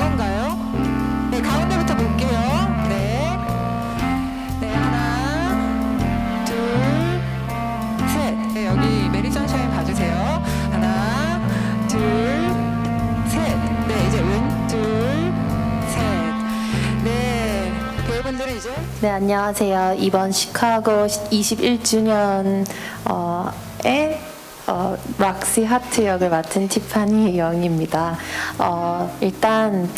건가요? 네, 가운데부터 볼게요. 네. 네, 하나, 둘, 셋. 네, 여기 메리 선샤인 봐주세요. 하나, 둘, 셋. 네, 이제 왼, 둘, 셋. 네, 배우분들은 이제 네, 안녕하세요. 이번 시카고 21주년 어, 에 어, 락시 하트 역을 맡은 티파니 영입니다. 어, 일단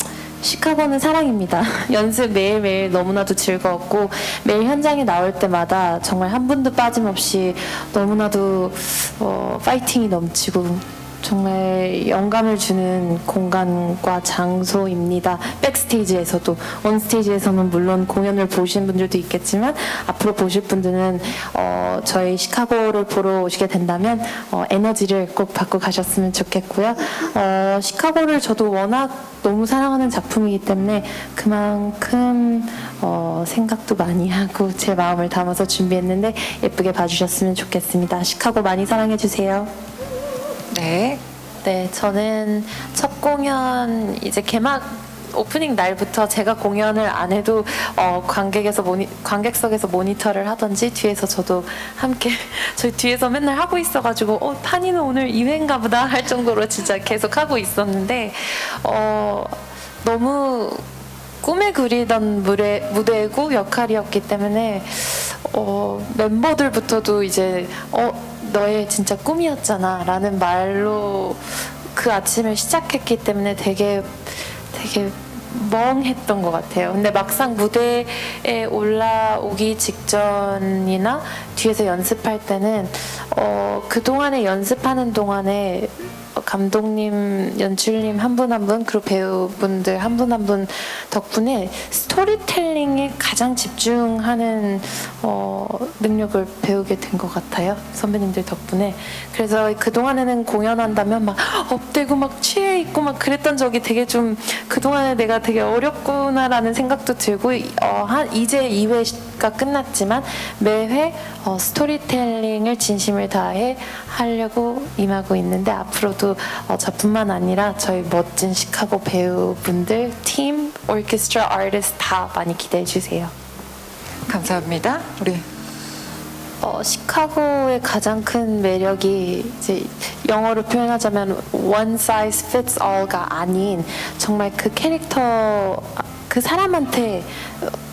시카고는 사랑입니다. 연습 매일매일 너무나도 즐거웠고 매일 현장에 나올 때마다 정말 한 분도 빠짐없이 너무나도 어, 파이팅이 넘치고 정말 영감을 주는 공간과 장소입니다. 백스테이지에서도 온스테이지에서는 물론 공연을 보신 분들도 있겠지만 앞으로 보실 분들은 어, 저희 시카고를 보러 오시게 된다면 어, 에너지를 꼭 받고 가셨으면 좋겠고요. 어, 시카고를 저도 워낙 너무 사랑하는 작품이기 때문에 그만큼 어, 생각도 많이 하고 제 마음을 담아서 준비했는데 예쁘게 봐주셨으면 좋겠습니다. 시카고 많이 사랑해 주세요. 네. 네, 저는 첫 공연 이제 개막 오프닝 날부터 제가 공연을 안 해도 어, 관객에서 모니, 관객석에서 모니터를 하던지 뒤에서 저도 함께 저희 뒤에서 맨날 하고 있어가지고 어, 탄이는 오늘 2회인가 보다 할 정도로 진짜 계속 하고 있었는데 어, 너무 꿈에 그리던 무대, 무대고 역할이었기 때문에 어, 멤버들부터도 이제 어 너의 진짜 꿈이었잖아 라는 말로 그 아침을 시작했기 때문에 되게 되게 멍했던 것 같아요. 근데 막상 무대에 올라오기 직전이나 뒤에서 연습할 때는 어, 그 동안에 연습하는 동안에 감독님, 연출님 한 분 한 분, 그리고 배우분들 한 분 한 분 덕분에 스토리텔링에 가장 집중하는 어, 능력을 배우게 된 것 같아요. 선배님들 덕분에. 그래서 그동안에는 공연한다면 막 업되고 막 취해 있고 막 그랬던 적이 되게 좀 그동안에 내가 되게 어렵구나라는 생각도 들고 어, 한 이제 2회가 끝났지만 매회 어, 스토리텔링을 진심을 다해 하려고 임하고 있는데 앞으로도 어, 저뿐만 아니라 저희 멋진 시카고 배우분들, 팀, 오케스트라 아티스트 다 많이 기대해 주세요. 감사합니다. 우리 어, 시카고의 가장 큰 매력이 이제 영어로 표현하자면 one size fits all가 아닌 정말 그 캐릭터 그 사람한테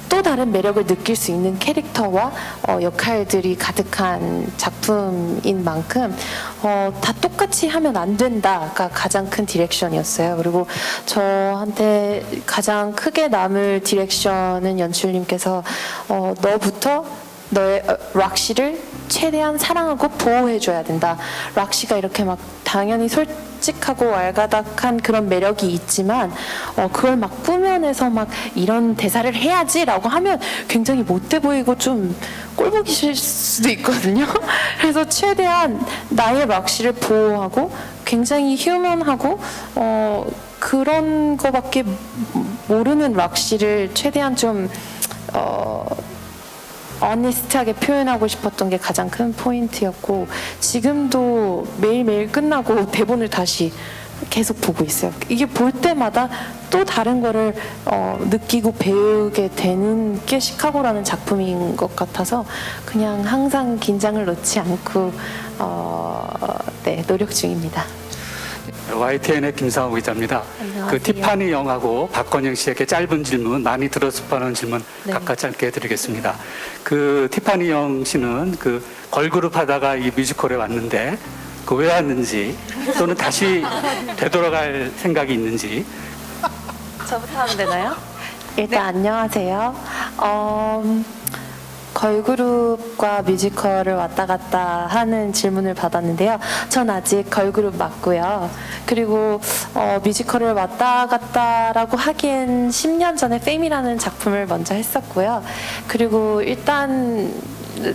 또 다른 매력을 느낄 수 있는 캐릭터와 어, 역할들이 가득한 작품인 만큼 어, 다 똑같이 하면 안 된다가 가장 큰 디렉션이었어요. 그리고 저한테 가장 크게 남을 디렉션은 연출님께서 어, 너부터 너의 어, 락시를 최대한 사랑하고 보호해줘야 된다. 락시가 이렇게 막 당연히 솔직하고 알가닥한 그런 매력이 있지만 어, 그걸 막 꾸며내서 막 이런 대사를 해야지라고 하면 굉장히 못돼 보이고 좀 꼴보기 싫을 수도 있거든요. 그래서 최대한 나의 락시를 보호하고 굉장히 휴먼하고 어, 그런 거밖에 모르는 락시를 최대한 좀 어, 어니스트하게 표현하고 싶었던 게 가장 큰 포인트였고 지금도 매일매일 끝나고 대본을 다시 계속 보고 있어요. 이게 볼 때마다 또 다른 거를 어, 느끼고 배우게 되는 게 시카고라는 작품인 것 같아서 그냥 항상 긴장을 놓지 않고 어, 네, 노력 중입니다. YTN의 김상호 기자입니다. 안녕하세요. 그 티파니 영하고 박건영 씨에게 짧은 질문, 많이 들었을 뻔한 질문 네. 각각 짧게 해드리겠습니다. 그 티파니 영 씨는 그 걸그룹 하다가 이 뮤지컬에 왔는데 그 왜 왔는지 또는 다시 되돌아갈 생각이 있는지 저부터 하면 되나요? 일단 안녕하세요. 어, 걸그룹과 뮤지컬을 왔다 갔다 하는 질문을 받았는데요. 전 아직 걸그룹 맞고요. 그리고 어, 뮤지컬을 왔다 갔다라고 하기엔 10년 전에 페임이라는 작품을 먼저 했었고요. 그리고 일단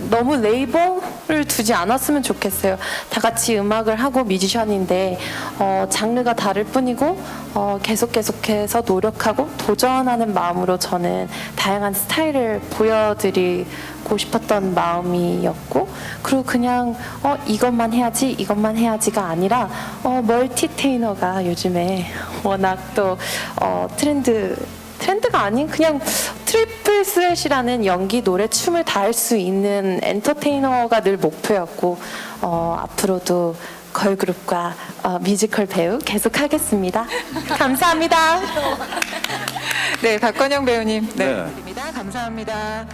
너무 레이블을 두지 않았으면 좋겠어요. 다 같이 음악을 하고 뮤지션인데 어, 장르가 다를 뿐이고 어, 계속 계속해서 노력하고 도전하는 마음으로 저는 다양한 스타일을 보여드리고 싶었던 마음이었고 그리고 그냥 어, 이것만 해야지 이것만 해야지가 아니라 어, 멀티테이너가 요즘에 워낙 또 어, 트렌드 트렌드가 아닌 그냥 트 리플 스렛이라는 연기, 노래, 춤을 다 할 수 있는 엔터테이너가 늘 목표였고 어, 앞으로도 걸그룹과 어, 뮤지컬 배우 계속 하겠습니다. 감사합니다. 네, 박건영 배우님. 네. 네. 감사합니다.